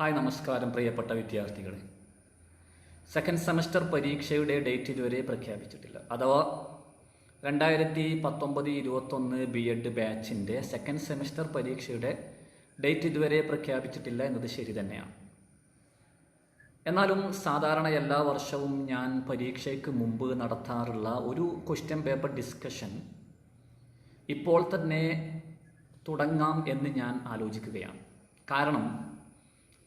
Hi നമസ്കാരം പ്രിയപ്പെട്ട വിദ്യാർത്ഥികളെ. സെക്കൻഡ് സെമസ്റ്റർ പരീക്ഷയുടെ ഡേറ്റ് ഇതുവരെ പ്രഖ്യാപിച്ചിട്ടില്ല. അഥവാ രണ്ടായിരത്തി പത്തൊമ്പത് ഇരുപത്തൊന്ന് ബി എഡ് ബാച്ചിന്റെ സെക്കൻഡ് സെമസ്റ്റർ പരീക്ഷയുടെ ഡേറ്റ് ഇതുവരെ പ്രഖ്യാപിച്ചിട്ടില്ല എന്നത് ശരി തന്നെയാണ്. എന്നാലും സാധാരണ എല്ലാ വർഷവും ഞാൻ പരീക്ഷയ്ക്ക് മുമ്പ് നടത്താറുള്ള ഒരു ക്വസ്റ്റ്യൻ പേപ്പർ ഡിസ്കഷൻ ഇപ്പോൾ തന്നെ തുടങ്ങാം എന്ന് ഞാൻ ആലോചിക്കുകയാണ്. കാരണം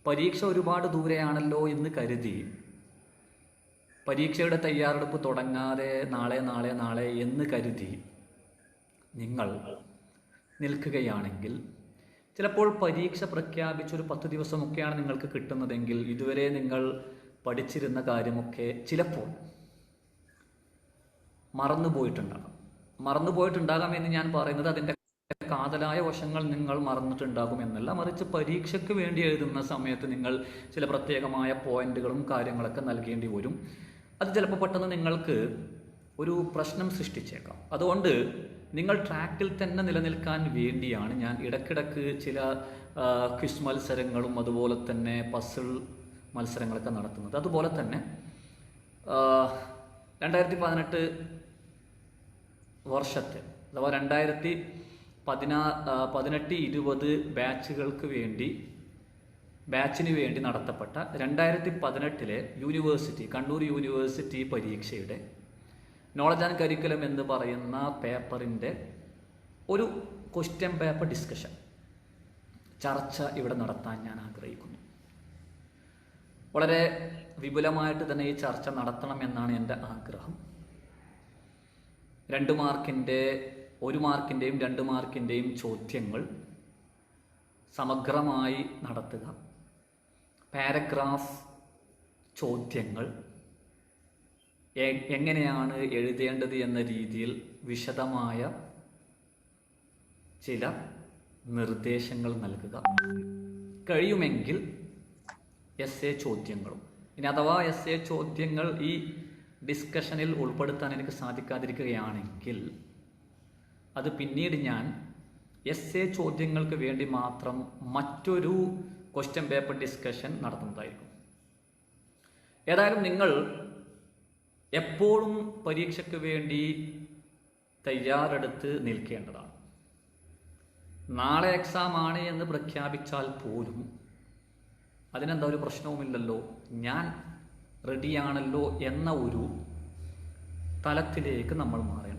പരീക്ഷ ഒരുപാട് ദൂരെയാണല്ലോ എന്ന് കരുതി. പരീക്ഷയുടെ തയ്യാറെടുപ്പ് തുടങ്ങാതെ നാളെ നാളെ നാളെ എന്ന് കരുതി നിങ്ങൾ നിൽക്കുകയാണെങ്കിൽ ചിലപ്പോൾ പരീക്ഷ പ്രഖ്യാപിച്ചൊരു പത്ത് ദിവസമൊക്കെയാണ് നിങ്ങൾക്ക് കിട്ടുന്നതെങ്കിൽ ഇതുവരെ നിങ്ങൾ പഠിച്ചിരുന്ന കാര്യമൊക്കെ ചിലപ്പോൾ മറന്നുപോയിട്ടുണ്ടാകാം. മറന്നുപോയിട്ടുണ്ടാകാം എന്ന് ഞാൻ പറയുന്നത് അതിന്റെ കാതലായ വശങ്ങൾ നിങ്ങൾ മറന്നിട്ടുണ്ടാകും എന്നല്ല. മറിച്ച് പരീക്ഷയ്ക്ക് വേണ്ടി എഴുതുന്ന സമയത്ത് നിങ്ങൾ ചില പ്രത്യേകമായ പോയിന്റുകളും കാര്യങ്ങളൊക്കെ നൽകേണ്ടി വരും. അത് ചിലപ്പോൾ പെട്ടെന്ന് നിങ്ങൾക്ക് ഒരു പ്രശ്നം സൃഷ്ടിച്ചേക്കാം. അതുകൊണ്ട് നിങ്ങൾ ട്രാക്കിൽ തന്നെ നിലനിൽക്കാൻ വേണ്ടിയാണ് ഞാൻ ഇടക്കിടക്ക് ചില ക്വിസ് മത്സരങ്ങളും അതുപോലെ തന്നെ പസിൾ മത്സരങ്ങളൊക്കെ നടത്തുന്നത്. അതുപോലെ തന്നെ രണ്ടായിരത്തി പതിനെട്ട് വർഷത്തെ അഥവാ രണ്ടായിരത്തി പതിനാ പതിനെട്ട് ഇരുപത് ബാച്ചുകൾക്ക് വേണ്ടി ബാച്ചിന് വേണ്ടി നടത്തപ്പെട്ട രണ്ടായിരത്തി പതിനെട്ടിലെ യൂണിവേഴ്സിറ്റി കണ്ണൂർ യൂണിവേഴ്സിറ്റി പരീക്ഷയുടെ നോളജ് ആൻഡ് കരിക്കുലം എന്ന് പറയുന്ന പേപ്പറിന്റെ ഒരു ക്വസ്റ്റ്യൻ പേപ്പർ ഡിസ്കഷൻ ചർച്ച ഇവിടെ നടത്താൻ ഞാൻ ആഗ്രഹിക്കുന്നു. വളരെ വിപുലമായിട്ട് തന്നെ ഈ ചർച്ച നടത്തണം എന്നാണ് എന്റെ ആഗ്രഹം. രണ്ട് മാർക്കിന്റെ ഒരു മാർക്കിന്റെയും രണ്ട് മാർക്കിന്റെയും ചോദ്യങ്ങൾ സമഗ്രമായി നടത്തുക. പാരഗ്രാഫ് ചോദ്യങ്ങൾ. എങ്ങനെയാണ് എഴുതേണ്ടത് എന്ന രീതിയിൽ വിശദമായ ചില നിർദ്ദേശങ്ങൾ നൽകുക. കഴിയുമെങ്കിൽ എസ് എ ചോദ്യങ്ങളും. ഇനി അഥവാ എസ് എ ചോദ്യങ്ങൾ ഈ ഡിസ്കഷനിൽ ഉൾപ്പെടുത്താൻ എനിക്ക് സാധിക്കാതിരിക്കുകയാണെങ്കിൽ അത് പിന്നീട് ഞാൻ എസ് എ ചോദ്യങ്ങൾക്ക് വേണ്ടി മാത്രം മറ്റൊരു ക്വസ്റ്റ്യൻ പേപ്പർ ഡിസ്കഷൻ നടത്തുന്നതായിരിക്കും. ഏതായാലും നിങ്ങൾ എപ്പോഴും പരീക്ഷയ്ക്ക് വേണ്ടി തയ്യാറെടുത്ത് നിൽക്കേണ്ടതാണ്. നാളെ എക്സാം ആണ് എന്ന് പ്രഖ്യാപിച്ചാൽ പോലും അതിനെന്താ ഒരു പ്രശ്നവുമില്ലല്ലോ? ഞാൻ റെഡിയാണല്ലോ എന്ന ഒരു തലത്തിലേക്ക് നമ്മൾ മാറേണ്ടതുണ്ട്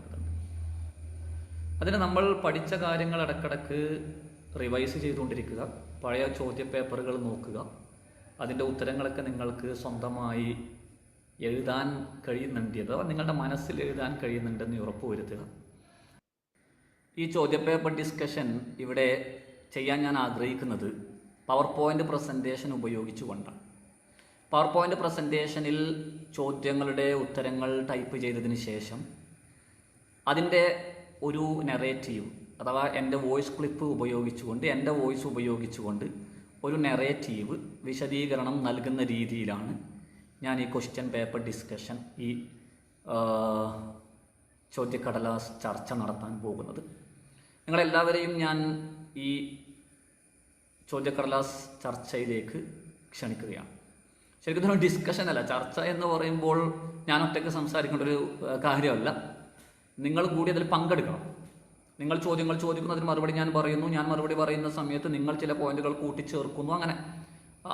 അതിന് നമ്മൾ പഠിച്ച കാര്യങ്ങൾ ഇടക്കിടക്ക് റിവൈസ് ചെയ്തുകൊണ്ടിരിക്കുക പഴയ ചോദ്യ പേപ്പറുകൾ നോക്കുക അതിന്റെ ഉത്തരങ്ങളൊക്കെ നിങ്ങൾക്ക് സ്വന്തമായി എഴുതാൻ കഴിയുന്നുണ്ട് അഥവാ നിങ്ങളുടെ മനസ്സിൽ എഴുതാൻ കഴിയുന്നുണ്ടെന്ന് ഉറപ്പ് വരുത്തുക. ഈ ചോദ്യപേപ്പർ ഡിസ്കഷൻ ഇവിടെ ചെയ്യാൻ ഞാൻ ആഗ്രഹിക്കുന്നത് പവർ പോയിന്റ് പ്രസന്റേഷൻ ഉപയോഗിച്ചുകൊണ്ടാണ്. പവർ പോയിന്റ് പ്രസന്റേഷനിൽ ചോദ്യങ്ങളുടെ ഉത്തരങ്ങൾ ടൈപ്പ് ചെയ്തതിന് ശേഷം അതിന്റെ ഒരു നെറേറ്റീവ് അഥവാ എന്റെ വോയിസ് ക്ലിപ്പ് ഉപയോഗിച്ചുകൊണ്ട് എന്റെ വോയിസ് ഉപയോഗിച്ചുകൊണ്ട് ഒരു നെറേറ്റീവ് വിശദീകരണം നൽകുന്ന രീതിയിലാണ് ഞാൻ ഈ ക്വസ്റ്റ്യൻ പേപ്പർ ഡിസ്കഷൻ ഈ ചോദ്യക്കടലാസ് ചർച്ച നടത്താൻ പോകുന്നത്. നിങ്ങളെല്ലാവരെയും ഞാൻ ഈ ചോദ്യക്കടലാസ് ചർച്ചയിലേക്ക് ക്ഷണിക്കുകയാണ്. ശരിക്കും ഡിസ്കഷൻ അല്ല. ചർച്ച എന്ന് പറയുമ്പോൾ ഞാൻ ഒറ്റയ്ക്ക് സംസാരിക്കേണ്ട ഒരു കാര്യമല്ല. നിങ്ങൾ കൂടി അതിൽ പങ്കെടുക്കണം. നിങ്ങൾ ചോദ്യങ്ങൾ ചോദിക്കുന്നതിന് മറുപടി ഞാൻ പറയുന്നു ഞാൻ മറുപടി പറയുന്ന സമയത്ത് നിങ്ങൾ ചില പോയിന്റുകൾ കൂട്ടിച്ചേർക്കുന്നു അങ്ങനെ.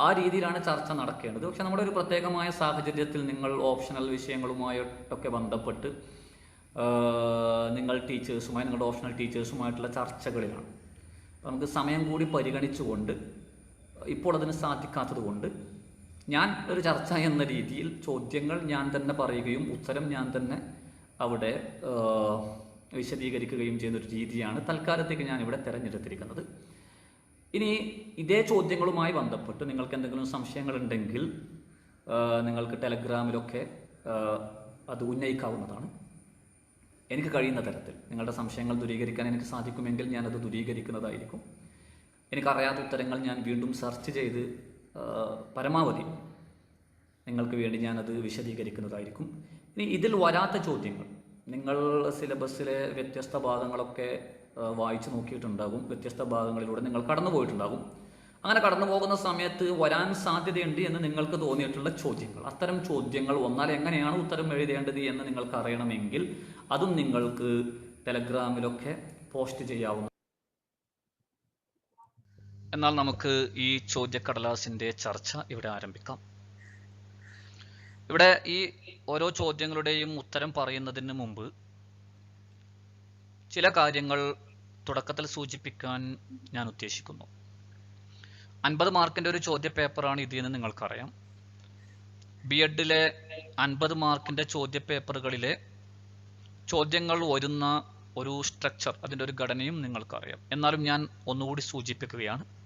ആ രീതിയിലാണ് ചർച്ച നടക്കേണ്ടത്. പക്ഷെ നമ്മുടെ ഒരു പ്രത്യേകമായ സാഹചര്യത്തിൽ നിങ്ങൾ ഓപ്ഷണൽ വിഷയങ്ങളുമായിട്ടൊക്കെ ബന്ധപ്പെട്ട് നിങ്ങൾ ടീച്ചേഴ്സുമായി നിങ്ങളുടെ ഓപ്ഷണൽ ടീച്ചേഴ്സുമായിട്ടുള്ള ചർച്ചകളിലാണ്. നമുക്ക് സമയം കൂടി പരിഗണിച്ചുകൊണ്ട് ഇപ്പോൾ അതിന് സാധിക്കാത്തത് കൊണ്ട് ഞാൻ ഒരു ചർച്ച എന്ന രീതിയിൽ ചോദ്യങ്ങൾ ഞാൻ തന്നെ പറയുകയും ഉത്തരം ഞാൻ തന്നെ അവിടെ വിശദീകരിക്കുകയും ചെയ്യുന്ന ഒരു രീതിയാണ് തൽക്കാലത്തേക്ക് ഞാനിവിടെ തിരഞ്ഞെടുത്തിരിക്കുന്നത്. ഇനി ഇതേ ചോദ്യങ്ങളുമായി ബന്ധപ്പെട്ട് നിങ്ങൾക്ക് എന്തെങ്കിലും സംശയങ്ങളുണ്ടെങ്കിൽ നിങ്ങൾക്ക് ടെലഗ്രാമിലൊക്കെ അത് ഉന്നയിക്കാവുന്നതാണ്. എനിക്ക് കഴിയുന്ന തരത്തിൽ നിങ്ങളുടെ സംശയങ്ങൾ ദൂരീകരിക്കാൻ എനിക്ക് സാധിക്കുമെങ്കിൽ ഞാനത് ദൂരീകരിക്കുന്നതായിരിക്കും. എനിക്കറിയാത്ത ഉത്തരങ്ങൾ ഞാൻ വീണ്ടും സെർച്ച് ചെയ്ത് പരമാവധി നിങ്ങൾക്ക് വേണ്ടി ഞാനത് വിശദീകരിക്കുന്നതായിരിക്കും. ഇനി ഇതിൽ വരാത്ത ചോദ്യങ്ങൾ. നിങ്ങൾ സിലബസിലെ വ്യത്യസ്ത ഭാഗങ്ങളൊക്കെ വായിച്ചു നോക്കിയിട്ടുണ്ടാകും. വ്യത്യസ്ത ഭാഗങ്ങളിലൂടെ നിങ്ങൾ കടന്നു പോയിട്ടുണ്ടാകും. അങ്ങനെ കടന്നു പോകുന്ന സമയത്ത് വരാൻ സാധ്യതയുണ്ട് എന്ന് നിങ്ങൾക്ക് തോന്നിയിട്ടുള്ള ചോദ്യങ്ങൾ. അത്തരം ചോദ്യങ്ങൾ വന്നാൽ എങ്ങനെയാണ് ഉത്തരം എഴുതേണ്ടത് എന്ന് നിങ്ങൾക്ക് അറിയണമെങ്കിൽ അതും നിങ്ങൾക്ക് ടെലഗ്രാമിലൊക്കെ പോസ്റ്റ് ചെയ്യാവുന്ന എന്നാൽ നമുക്ക് ഈ ചോദ്യക്കടലാസിന്റെ ചർച്ച ഇവിടെ ആരംഭിക്കാം. ഇവിടെ ഈ ഓരോ ചോദ്യങ്ങളുടെയും ഉത്തരം പറയുന്നതിന് മുമ്പ് ചില കാര്യങ്ങൾ തുടക്കത്തിൽ സൂചിപ്പിക്കാൻ ഞാൻ ഉദ്ദേശിക്കുന്നു. അൻപത് മാർക്കിന്റെ ഒരു ചോദ്യ പേപ്പറാണ് ഇത് എന്ന് നിങ്ങൾക്കറിയാം. ബി എഡിലെ അൻപത് മാർക്കിന്റെ ചോദ്യ പേപ്പറുകളിലെ ചോദ്യങ്ങൾ വരുന്ന ഒരു സ്ട്രക്ചർ അതിന്റെ ഒരു ഘടനയും നിങ്ങൾക്കറിയാം. എന്നാലും ഞാൻ ഒന്നുകൂടി സൂചിപ്പിക്കുകയാണ്.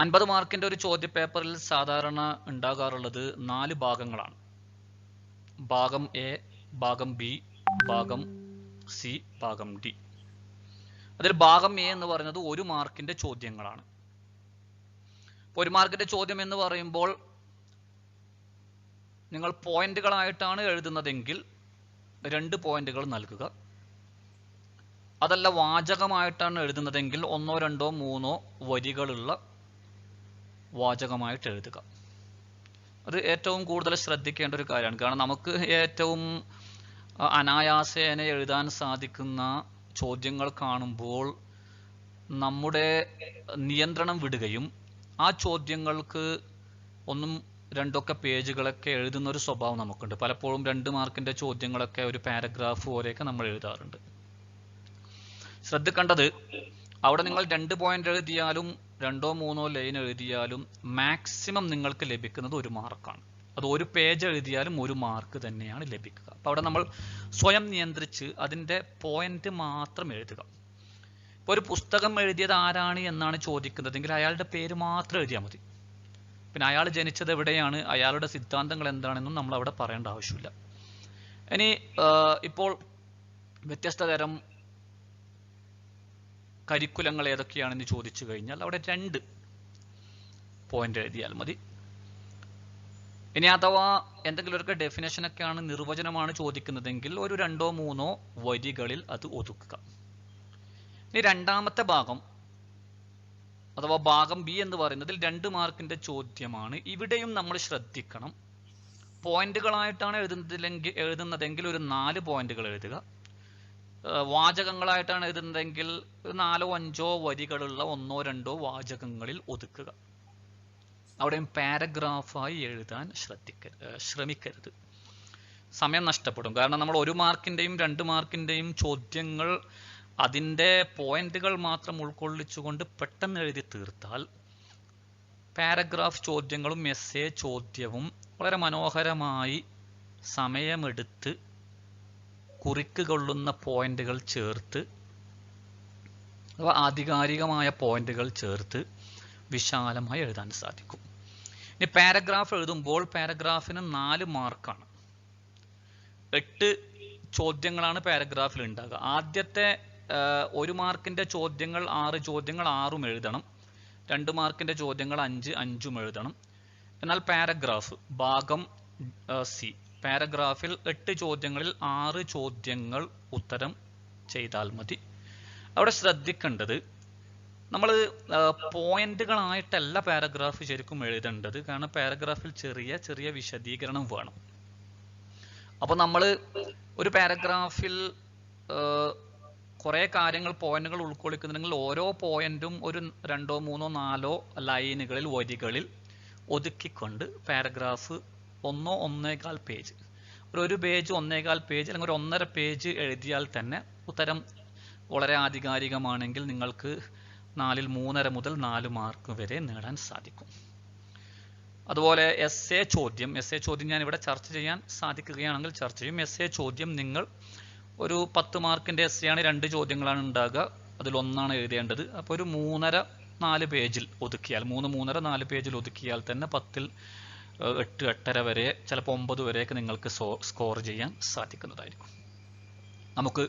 അൻപത് മാർക്കിന്റെ ഒരു ചോദ്യപേപ്പറിൽ സാധാരണ ഉണ്ടാകാറുള്ളത് നാല് ഭാഗങ്ങളാണ്. ഭാഗം എ ഭാഗം ബി ഭാഗം സി ഭാഗം ഡി. അതിൽ ഭാഗം എ എന്ന് പറയുന്നത് ഒരു മാർക്കിന്റെ ചോദ്യങ്ങളാണ്. ഒരു മാർക്കിന്റെ ചോദ്യം എന്ന് പറയുമ്പോൾ നിങ്ങൾ പോയിന്റുകളായിട്ടാണ് എഴുതുന്നതെങ്കിൽ രണ്ട് പോയിന്റുകൾ നൽകുക. അതല്ല വാചകമായിട്ടാണ് എഴുതുന്നതെങ്കിൽ ഒന്നോ രണ്ടോ മൂന്നോ വരികളുള്ള വാചകമായിട്ട് എഴുതുക അത് ഏറ്റവും കൂടുതൽ ശ്രദ്ധിക്കേണ്ട ഒരു കാര്യമാണ്. കാരണം നമുക്ക് ഏറ്റവും അനായാസേന എഴുതാൻ സാധിക്കുന്ന ചോദ്യങ്ങൾ കാണുമ്പോൾ നമ്മുടെ നിയന്ത്രണം വിടുകയും ആ ചോദ്യങ്ങൾക്ക് ഒന്നും രണ്ടൊക്കെ പേജുകളൊക്കെ എഴുതുന്ന ഒരു സ്വഭാവം നമുക്കുണ്ട്. പലപ്പോഴും രണ്ട് മാർക്കിന്റെ ചോദ്യങ്ങളൊക്കെ ഒരു പാരഗ്രാഫ് പോലെയൊക്കെ നമ്മൾ എഴുതാറുണ്ട്. ശ്രദ്ധിക്കേണ്ടത് അവിടെ നിങ്ങൾ രണ്ട് പോയിന്റ് എഴുതിയാലും രണ്ടോ മൂന്നോ ലൈൻ എഴുതിയാലും മാക്സിമം നിങ്ങൾക്ക് ലഭിക്കുന്നത് ഒരു മാർക്കാണ് അത് ഒരു പേജ് എഴുതിയാലും ഒരു മാർക്ക് തന്നെയാണ് ലഭിക്കുക. അപ്പോൾ അവിടെ നമ്മൾ സ്വയം നിയന്ത്രിച്ച് അതിന്റെ പോയിന്റ് മാത്രം എഴുതുക. ഇപ്പോൾ ഒരു പുസ്തകം എഴുതിയത് ആരാണ് എന്നാണ് ചോദിക്കുന്നതെങ്കിൽ അയാളുടെ പേര് മാത്രം എഴുതിയാൽ മതി. പിന്നെ അയാൾ ജനിച്ചത് എവിടെയാണ് അയാളുടെ സിദ്ധാന്തങ്ങൾ എന്താണെന്നും നമ്മൾ അവിടെ പറയേണ്ട ആവശ്യമില്ല. ഇനി ഇപ്പോൾ വ്യത്യസ്ത തരം കരിക്കുലങ്ങൾ ഏതൊക്കെയാണെന്ന് ചോദിച്ചു കഴിഞ്ഞാൽ അവിടെ രണ്ട് പോയിന്റ് എഴുതിയാൽ മതി. ഇനി അഥവാ എന്തെങ്കിലും എന്തെങ്കിലുമൊക്കെ ഡെഫിനേഷനൊക്കെയാണ് നിർവചനമാണ് ചോദിക്കുന്നതെങ്കിൽ ഒരു രണ്ടോ മൂന്നോ വരികളിൽ അത് ഒതുക്കുക. ഇനി രണ്ടാമത്തെ ഭാഗം അഥവാ ഭാഗം ബി എന്ന് പറയുന്നതിൽ രണ്ട് മാർക്കിന്റെ ചോദ്യമാണ്. ഇവിടെയും നമ്മൾ ശ്രദ്ധിക്കണം. പോയിന്റുകളായിട്ടാണ് എഴുതുന്നതിലെങ്കിൽ എഴുതുന്നതെങ്കിൽ ഒരു നാല് പോയിന്റുകൾ എഴുതുക. വാചകങ്ങളായിട്ടാണ് എഴുതുന്നതെങ്കിൽ നാലോ അഞ്ചോ വരികളുള്ള ഒന്നോ രണ്ടോ വാചകങ്ങളിൽ ഒതുക്കുക. അവിടെയും പാരഗ്രാഫായി എഴുതാൻ ശ്രദ്ധിക്ക ശ്രമിക്കരുത്. സമയം നഷ്ടപ്പെടും. കാരണം നമ്മൾ ഒരു മാർക്കിന്റെയും രണ്ട് മാർക്കിന്റെയും ചോദ്യങ്ങൾ അതിന്റെ പോയിന്റുകൾ മാത്രം ഉൾക്കൊള്ളിച്ചുകൊണ്ട് പെട്ടെന്ന് എഴുതി തീർത്താൽ പാരഗ്രാഫ് ചോദ്യങ്ങളും എസ്സേ ചോദ്യവും വളരെ മനോഹരമായി സമയമെടുത്ത് കുറിക്കുകൊള്ളുന്ന പോയിന്റുകൾ ചേർത്ത് അഥവാ ആധികാരികമായ പോയിന്റുകൾ ചേർത്ത് വിശാലമായി എഴുതാൻ സാധിക്കും. ഇനി പാരഗ്രാഫ് എഴുതുമ്പോൾ പാരഗ്രാഫിന് നാല് മാർക്കാണ്. എട്ട് ചോദ്യങ്ങളാണ് പാരഗ്രാഫിൽ ഉണ്ടാകുക. ആദ്യത്തെ ഒരു മാർക്കിന്റെ ചോദ്യങ്ങൾ ആറ് ചോദ്യങ്ങൾ ആറും എഴുതണം. രണ്ട് മാർക്കിന്റെ ചോദ്യങ്ങൾ അഞ്ച് അഞ്ചും എഴുതണം. എന്നാൽ പാരഗ്രാഫ് ഭാഗം സി. പാരഗ്രാഫിൽ എട്ട് ചോദ്യങ്ങളിൽ ആറ് ചോദ്യങ്ങൾ ഉത്തരം ചെയ്താൽ മതി. അവിടെ ശ്രദ്ധിക്കേണ്ടത് നമ്മൾ പോയിന്റുകളായിട്ടല്ല പാരഗ്രാഫ് ശരിക്കും എഴുതേണ്ടത്. കാരണം പാരഗ്രാഫിൽ ചെറിയ ചെറിയ വിശദീകരണം വേണം. അപ്പോൾ നമ്മൾ ഒരു പാരഗ്രാഫിൽ കുറേ കാര്യങ്ങൾ പോയിന്റുകൾ ഉൾക്കൊള്ളിക്കുന്നുണ്ടെങ്കിൽ ഓരോ പോയിന്റും ഒരു രണ്ടോ മൂന്നോ നാലോ ലൈനുകളിൽ വരികളിൽ ഒതുക്കിക്കൊണ്ട് പാരഗ്രാഫ് ഒന്നോ ഒന്നേകാൽ പേജ്. ഒരു ഒരു പേജ് ഒന്നേകാൽ പേജ് അല്ലെങ്കിൽ ഒരു ഒന്നര പേജ് എഴുതിയാൽ തന്നെ ഉത്തരം വളരെ ആധികാരികമാണെങ്കിൽ നിങ്ങൾക്ക് നാലിൽ മൂന്നര മുതൽ നാല് മാർക്ക് വരെ നേടാൻ സാധിക്കും. അതുപോലെ എസ് എ ചോദ്യം. എസ് എ ചോദ്യം ഞാൻ ഇവിടെ ചർച്ച ചെയ്യാൻ സാധിക്കുകയാണെങ്കിൽ ചർച്ച ചെയ്യും എസ് എ ചോദ്യം നിങ്ങൾ ഒരു പത്ത് മാർക്കിന്റെ എസ് എ ആണ് രണ്ട് ചോദ്യങ്ങളാണ് ഉണ്ടാകുക. അതിൽ ഒന്നാണ് എഴുതേണ്ടത്. അപ്പോൾ ഒരു മൂന്നര നാല് പേജിൽ ഒതുക്കിയാൽ മൂന്ന് മൂന്നര നാല് പേജിൽ ഒതുക്കിയാൽ തന്നെ പത്തിൽ എട്ട് എട്ടര വരെ ചിലപ്പോൾ ഒമ്പത് വരെയൊക്കെ നിങ്ങൾക്ക് സ്കോർ ചെയ്യാൻ സാധിക്കുന്നതായിരിക്കും. നമുക്ക്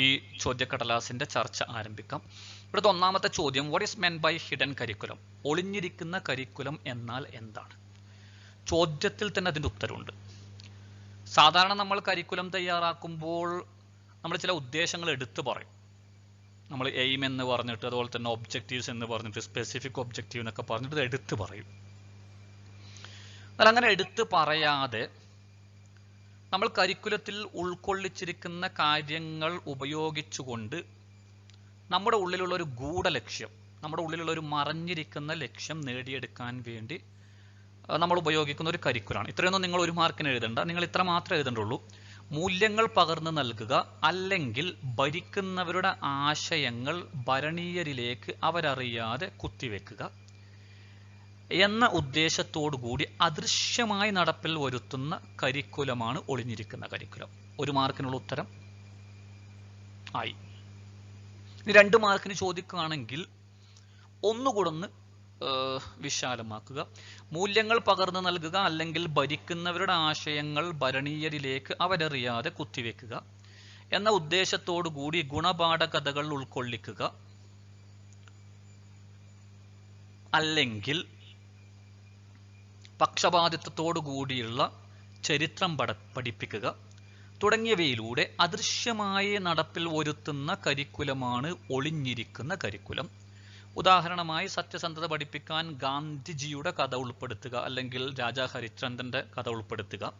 ഈ ചോദ്യക്കടലാസിന്റെ ചർച്ച ആരംഭിക്കാം. ഇവിടുത്തെ ഒന്നാമത്തെ ചോദ്യം what is meant by hidden curriculum ഒളിഞ്ഞിരിക്കുന്ന കരിക്കുലം എന്നാൽ എന്താണ്? ചോദ്യത്തിൽ തന്നെ അതിന്റെ ഉത്തരവുണ്ട് സാധാരണ നമ്മൾ കരിക്കുലം തയ്യാറാക്കുമ്പോൾ നമ്മൾ ചില ഉദ്ദേശങ്ങൾ എടുത്തു പറയും. നമ്മൾ എയിം എന്ന് പറഞ്ഞിട്ട് അതുപോലെ തന്നെ ഒബ്ജക്റ്റീവ്സ് എന്ന് പറഞ്ഞിട്ട് സ്പെസിഫിക് ഒബ്ജക്റ്റീവ് എന്നൊക്കെ പറഞ്ഞിട്ട് എടുത്ത് പറയും. എന്നാൽ അങ്ങനെ എടുത്ത് പറയാതെ നമ്മൾ കരിക്കുലത്തിൽ ഉൾക്കൊള്ളിച്ചിരിക്കുന്ന കാര്യങ്ങൾ ഉപയോഗിച്ചുകൊണ്ട് നമ്മുടെ ഉള്ളിലുള്ള ഒരു ഗൂഢലക്ഷ്യം നമ്മുടെ ഉള്ളിലുള്ള ഒരു മറഞ്ഞിരിക്കുന്ന ലക്ഷ്യം നേടിയെടുക്കാൻ വേണ്ടി നമ്മൾ ഉപയോഗിക്കുന്ന ഒരു കരിക്കുലാണ്. ഇത്രയൊന്നും നിങ്ങൾ ഒരു മാർക്കിന് എഴുതണ്ട. നിങ്ങൾ ഇത്ര മാത്രമേ എഴുതണ്ടുള്ളൂ. മൂല്യങ്ങൾ പകർന്നു നൽകുക അല്ലെങ്കിൽ ഭരിക്കുന്നവരുടെ ആശയങ്ങൾ ഭരണീയരിലേക്ക് അവരറിയാതെ കുത്തിവെക്കുക. എന്ന ഉദ്ദേശത്തോടു കൂടി അദൃശ്യമായി നടപ്പിൽ വരുത്തുന്ന കരിക്കുലമാണ് ഒളിഞ്ഞിരിക്കുന്ന കരിക്കുലം. ഒരു മാർക്കിനുള്ള ഉത്തരം ആയി. ഇനി രണ്ട് മാർക്കിന് ചോദിക്കുകയാണെങ്കിൽ ഒന്നുകൂടൊന്ന് വിശാലമാക്കുക. മൂല്യങ്ങൾ പകർന്നു നൽകുക അല്ലെങ്കിൽ ഭരിക്കുന്നവരുടെ ആശയങ്ങൾ ഭരണീയരിലേക്ക് അവരറിയാതെ കുത്തിവെക്കുക എന്ന ഉദ്ദേശത്തോടു കൂടി ഗുണപാഠ കഥകൾ ഉൾക്കൊള്ളിക്കുക. അല്ലെങ്കിൽ പക്ഷപാതിത്വത്തോടു കൂടിയുള്ള ചരിത്രം പട പഠിപ്പിക്കുക. തുടങ്ങിയവയിലൂടെ അദൃശ്യമായ നടപ്പിൽ വരുത്തുന്ന കരിക്കുലമാണ് ഒളിഞ്ഞിരിക്കുന്ന കരിക്കുലം. ഉദാഹരണമായി സത്യസന്ധത പഠിപ്പിക്കാൻ ഗാന്ധിജിയുടെ കഥ ഉൾപ്പെടുത്തുക അല്ലെങ്കിൽ രാജാ ഹരിചന്ദ്രന്റെ കഥ ഉൾപ്പെടുത്തുക.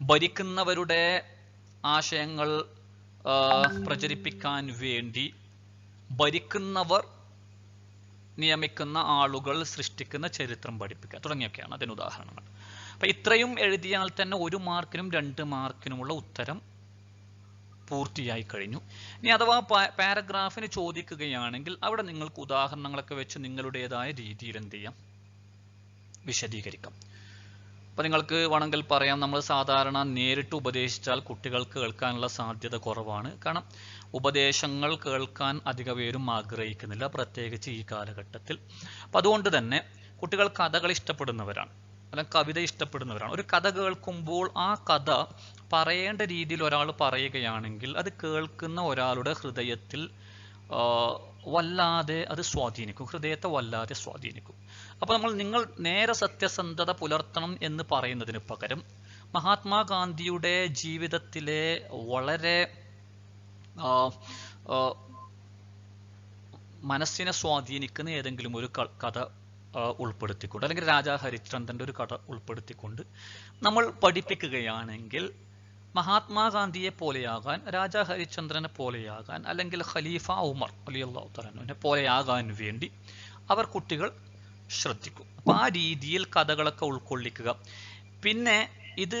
ഭരിക്കുന്നവരുടെ ആശയങ്ങൾ പ്രചരിപ്പിക്കാൻ വേണ്ടി ഭരിക്കുന്നവർ നിയമിക്കുന്ന ആളുകൾ സൃഷ്ടിക്കുന്ന ചരിത്രം പഠിപ്പിക്കുക. തുടങ്ങിയൊക്കെയാണ് അതിന് ഉദാഹരണങ്ങൾ. അപ്പൊ ഇത്രയും എഴുതിയാൽ തന്നെ ഒരു മാർക്കിനും രണ്ട് മാർക്കിനുമുള്ള ഉത്തരം പൂർത്തിയായി കഴിഞ്ഞു. ഇനി അഥവാ പാരഗ്രാഫിന് ചോദിക്കുകയാണെങ്കിൽ അവിടെ നിങ്ങൾക്ക് ഉദാഹരണങ്ങളൊക്കെ വെച്ച് നിങ്ങളുടേതായ രീതിയിൽ എന്ത് ചെയ്യാം? വിശദീകരിക്കാം. അപ്പൊ നിങ്ങൾക്ക് വേണമെങ്കിൽ പറയാം നമ്മൾ സാധാരണ നേരിട്ട് ഉപദേശിച്ചാൽ കുട്ടികൾക്ക് കേൾക്കാനുള്ള സാധ്യത കുറവാണ്. കാരണം ഉപദേശങ്ങൾ കേൾക്കാൻ അധിക പേരും ആഗ്രഹിക്കുന്നില്ല പ്രത്യേകിച്ച് ഈ കാലഘട്ടത്തിൽ. അപ്പം അതുകൊണ്ട് തന്നെ കുട്ടികൾ കഥകൾ ഇഷ്ടപ്പെടുന്നവരാണ്. അല്ലെങ്കിൽ കവിത ഇഷ്ടപ്പെടുന്നവരാണ്. ഒരു കഥ കേൾക്കുമ്പോൾ ആ കഥ പറയേണ്ട രീതിയിൽ ഒരാൾ പറയുകയാണെങ്കിൽ അത് കേൾക്കുന്ന ഒരാളുടെ ഹൃദയത്തിൽ വല്ലാതെ അത് സ്വാധീനിക്കും. ഹൃദയത്തെ വല്ലാതെ സ്വാധീനിക്കും. അപ്പോൾ നമ്മൾ നിങ്ങൾ നേരെ സത്യസന്ധത പുലർത്തണം എന്ന് പറയുന്നതിന് പകരം മഹാത്മാഗാന്ധിയുടെ ജീവിതത്തിലെ വളരെ മനസ്സിനെ സ്വാധീനിക്കുന്ന ഏതെങ്കിലും ഒരു കഥ ഉൾപ്പെടുത്തിക്കൊണ്ട് അല്ലെങ്കിൽ രാജാ ഹരിചന്ദ്രന്റെ ഒരു കഥ ഉൾപ്പെടുത്തിക്കൊണ്ട് നമ്മൾ പഠിപ്പിക്കുകയാണെങ്കിൽ മഹാത്മാഗാന്ധിയെ പോലെയാകാൻ രാജാ ഹരിചന്ദ്രനെ പോലെയാകാൻ അല്ലെങ്കിൽ ഖലീഫ ഉമർ അലിയല്ലാഹു തലാനുവിനെ പോലെയാകാൻ വേണ്ടി അവർ കുട്ടികൾ ശ്രദ്ധിക്കും. അപ്പൊ ആ രീതിയിൽ കഥകളൊക്കെ ഉൾക്കൊള്ളിക്കുക. പിന്നെ ഇത്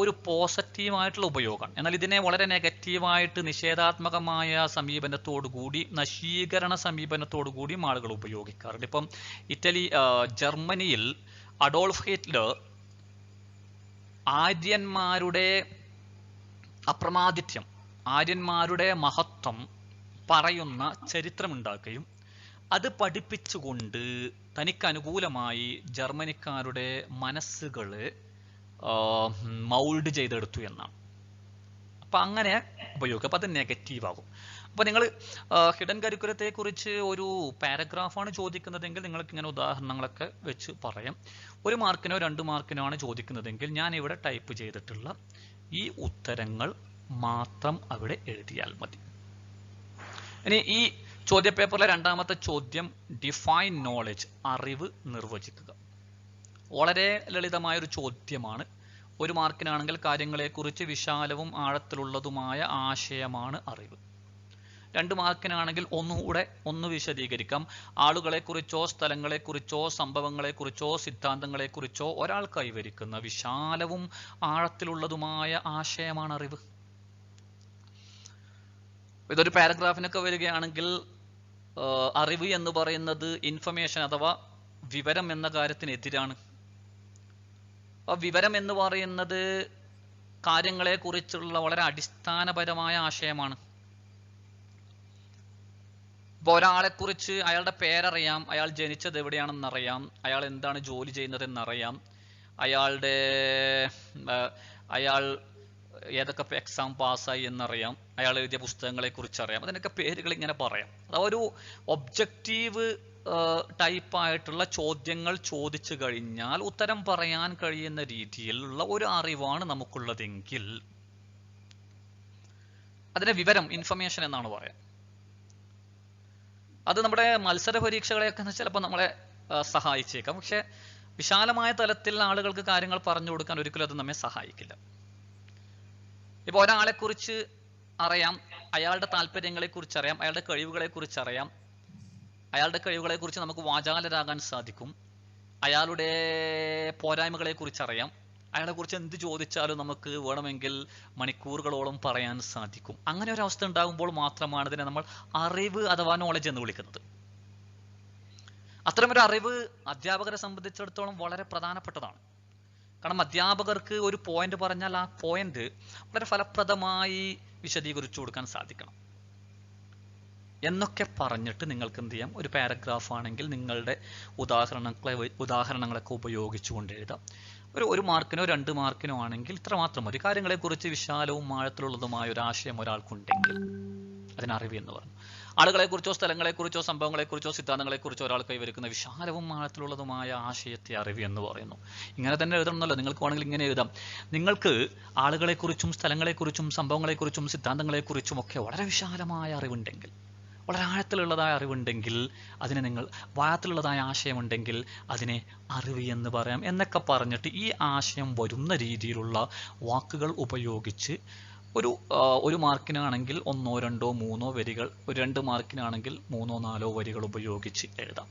ഒരു പോസിറ്റീവായിട്ടുള്ള ഉപയോഗമാണ്. എന്നാൽ ഇതിനെ വളരെ നെഗറ്റീവായിട്ട് നിഷേധാത്മകമായ സമീപനത്തോടു കൂടി നശീകരണ സമീപനത്തോടു കൂടിയും ആളുകൾ ഉപയോഗിക്കാറുണ്ട്. ഇപ്പം ഇറ്റലി ജർമ്മനിയിൽ അഡോൾഫ് ഹിറ്റ്ലർ ആര്യന്മാരുടെ അപ്രമാദിത്യം ആര്യന്മാരുടെ മഹത്വം പറയുന്ന ചരിത്രമുണ്ടാക്കുകയും അത് പഠിപ്പിച്ചുകൊണ്ട് തനിക്ക് അനുകൂലമായി ജർമ്മനിക്കാരുടെ മനസ്സുകൾ മൗൾഡ് ചെയ്തെടുത്തു എന്നാണ്. അപ്പൊ അങ്ങനെ ഉപയോഗിക്കും. അപ്പൊ അത് നെഗറ്റീവ് ആകും അപ്പൊ നിങ്ങൾ ഹിഡൻ കരിക്കുലത്തെ കുറിച്ച് ഒരു പാരഗ്രാഫാണ് ചോദിക്കുന്നതെങ്കിൽ നിങ്ങൾക്ക് ഇങ്ങനെ ഉദാഹരണങ്ങളൊക്കെ വെച്ച് പറയാം. ഒരു മാർക്കിനോ രണ്ട് മാർക്കിനോ ആണ് ചോദിക്കുന്നതെങ്കിൽ ഞാൻ ഇവിടെ ടൈപ്പ് ചെയ്തിട്ടുള്ള ഈ ഉത്തരങ്ങൾ മാത്രം അവിടെ എഴുതിയാൽ മതി. ഇനി ഈ ചോദ്യപേപ്പറിലെ രണ്ടാമത്തെ ചോദ്യം ഡിഫൈൻ നോളജ് അറിവ് നിർവചിക്കുക. വളരെ ലളിതമായ ഒരു ചോദ്യമാണ്. ഒരു മാർക്കിനാണെങ്കിൽ കാര്യങ്ങളെക്കുറിച്ച് വിശാലവും ആഴത്തിലുള്ളതുമായ ആശയമാണ് അറിവ്. രണ്ട് മാർക്കിനാണെങ്കിൽ ഒന്നുകൂടെ ഒന്ന് വിശദീകരിക്കാം. ആളുകളെക്കുറിച്ചോ സ്ഥലങ്ങളെക്കുറിച്ചോ സംഭവങ്ങളെക്കുറിച്ചോ സിദ്ധാന്തങ്ങളെക്കുറിച്ചോ ഒരാൾ കൈവരിക്കുന്ന വിശാലവും ആഴത്തിലുള്ളതുമായ ആശയമാണ് അറിവ്. ഇതൊരു പാരഗ്രാഫിനൊക്കെ വരികയാണെങ്കിൽ അറിവ് എന്ന് പറയുന്നത് ഇൻഫർമേഷൻ അഥവാ വിവരം എന്ന കാര്യത്തിനെതിരാണ്. അപ്പൊ വിവരം എന്ന് പറയുന്നത് കാര്യങ്ങളെക്കുറിച്ചുള്ള വളരെ അടിസ്ഥാനപരമായ ആശയമാണ്. ഇപ്പൊ ഒരാളെ കുറിച്ച് അയാളുടെ പേരറിയാം അയാൾ ജനിച്ചത് എവിടെയാണെന്ന് അറിയാം അയാൾ എന്താണ് ജോലി ചെയ്യുന്നത് എന്നറിയാം അയാളുടെ അയാൾ ഏതൊക്കെ എക്സാം പാസ്സായി എന്നറിയാം. അയാൾ എഴുതിയ പുസ്തകങ്ങളെ കുറിച്ച് അറിയാം അതിനൊക്കെ പേരുകൾ ഇങ്ങനെ പറയാം. അഥവാ ഒരു ഒബ്ജക്റ്റീവ് ടൈപ്പ് ആയിട്ടുള്ള ചോദ്യങ്ങൾ ചോദിച്ചു കഴിഞ്ഞാൽ ഉത്തരം പറയാൻ കഴിയുന്ന രീതിയിലുള്ള ഒരു അറിവാണ് നമുക്കുള്ളതെങ്കിൽ അതിനെ വിവരം ഇൻഫർമേഷൻ എന്നാണ് പറയാം. അത് നമ്മുടെ മത്സര പരീക്ഷകളെയൊക്കെ ചിലപ്പോൾ നമ്മളെ സഹായിച്ചേക്കാം. പക്ഷെ വിശാലമായ തലത്തിൽ ആളുകൾക്ക് കാര്യങ്ങൾ പറഞ്ഞു കൊടുക്കാൻ ഒരിക്കലും അത് നമ്മെ സഹായിക്കില്ല. ഇപ്പൊ ഒരാളെ കുറിച്ച് അറിയാം. അയാളുടെ താല്പര്യങ്ങളെ കുറിച്ച് അറിയാം അയാളുടെ കഴിവുകളെ കുറിച്ച് അറിയാം അയാളുടെ കഴിവുകളെ കുറിച്ച് നമുക്ക് വാചാലരാകാൻ സാധിക്കും. അയാളുടെ പോരായ്മകളെ കുറിച്ച് അറിയാം അയാളെ കുറിച്ച് എന്ത് ചോദിച്ചാലും നമുക്ക് വേണമെങ്കിൽ മണിക്കൂറുകളോളം പറയാൻ സാധിക്കും. അങ്ങനെ ഒരു അവസ്ഥ ഉണ്ടാകുമ്പോൾ മാത്രമാണ് ഇതിനെ നമ്മൾ അറിവ് അഥവാ നോളജ് എന്ന് വിളിക്കുന്നത്. അത്തരമൊരു അറിവ് അധ്യാപകരെ സംബന്ധിച്ചിടത്തോളം വളരെ പ്രധാനപ്പെട്ടതാണ്. കാരണം അധ്യാപകർക്ക് ഒരു പോയിന്റ് പറഞ്ഞാൽ ആ പോയിന്റ് വളരെ ഫലപ്രദമായി വിശദീകരിച്ചു കൊടുക്കാൻ സാധിക്കണം. എന്നൊക്കെ പറഞ്ഞിട്ട് നിങ്ങൾക്ക് എന്ത് ചെയ്യാം? ഒരു പാരഗ്രാഫ് ആണെങ്കിൽ നിങ്ങളുടെ ഉദാഹരണങ്ങളെ ഉദാഹരണങ്ങളൊക്കെ ഉപയോഗിച്ചുകൊണ്ട് എഴുതാം. ഒരു ഒരു മാർക്കിനോ രണ്ട് മാർക്കിനോ ആണെങ്കിൽ ഇത്രമാത്രം മതി. കാര്യങ്ങളെക്കുറിച്ച് വിശാലവും ആഴത്തിലുള്ളതുമായ ഒരു ആശയം ഒരാൾക്കുണ്ടെങ്കിൽ അതിനറിവ് എന്ന് പറഞ്ഞു. ആളുകളെക്കുറിച്ചോ സ്ഥലങ്ങളെക്കുറിച്ചോ സംഭവങ്ങളെക്കുറിച്ചോ സിദ്ധാന്തങ്ങളെക്കുറിച്ചോ ഒരാൾ കൈവരിക്കുന്ന വിശാലവും ആഴത്തിലുള്ളതുമായ ആശയത്തെ അറിവ് എന്ന് പറയുന്നു. ഇങ്ങനെ തന്നെ എഴുതണമെന്നല്ലോ നിങ്ങൾക്ക് വേണമെങ്കിൽ ഇങ്ങനെ എഴുതാം. നിങ്ങൾക്ക് ആളുകളെക്കുറിച്ചും സ്ഥലങ്ങളെക്കുറിച്ചും സംഭവങ്ങളെക്കുറിച്ചും സിദ്ധാന്തങ്ങളെക്കുറിച്ചും ഒക്കെ വളരെ വിശാലമായ അറിവുണ്ടെങ്കിൽ വളരെ ആഴത്തിലുള്ളതായ അറിവുണ്ടെങ്കിൽ അതിനെ നിങ്ങൾ വാഴത്തിലുള്ളതായ ആശയമുണ്ടെങ്കിൽ അതിനെ അറിവ് എന്ന് പറയാം. എന്നൊക്കെ പറഞ്ഞിട്ട് ഈ ആശയം വരുന്ന രീതിയിലുള്ള വാക്കുകൾ ഉപയോഗിച്ച് ഒരു ഒരു മാർക്കിനാണെങ്കിൽ ഒന്നോ രണ്ടോ മൂന്നോ വരികൾ ഒരു രണ്ട് മാർക്കിനാണെങ്കിൽ മൂന്നോ നാലോ വരികൾ ഉപയോഗിച്ച് എഴുതാം.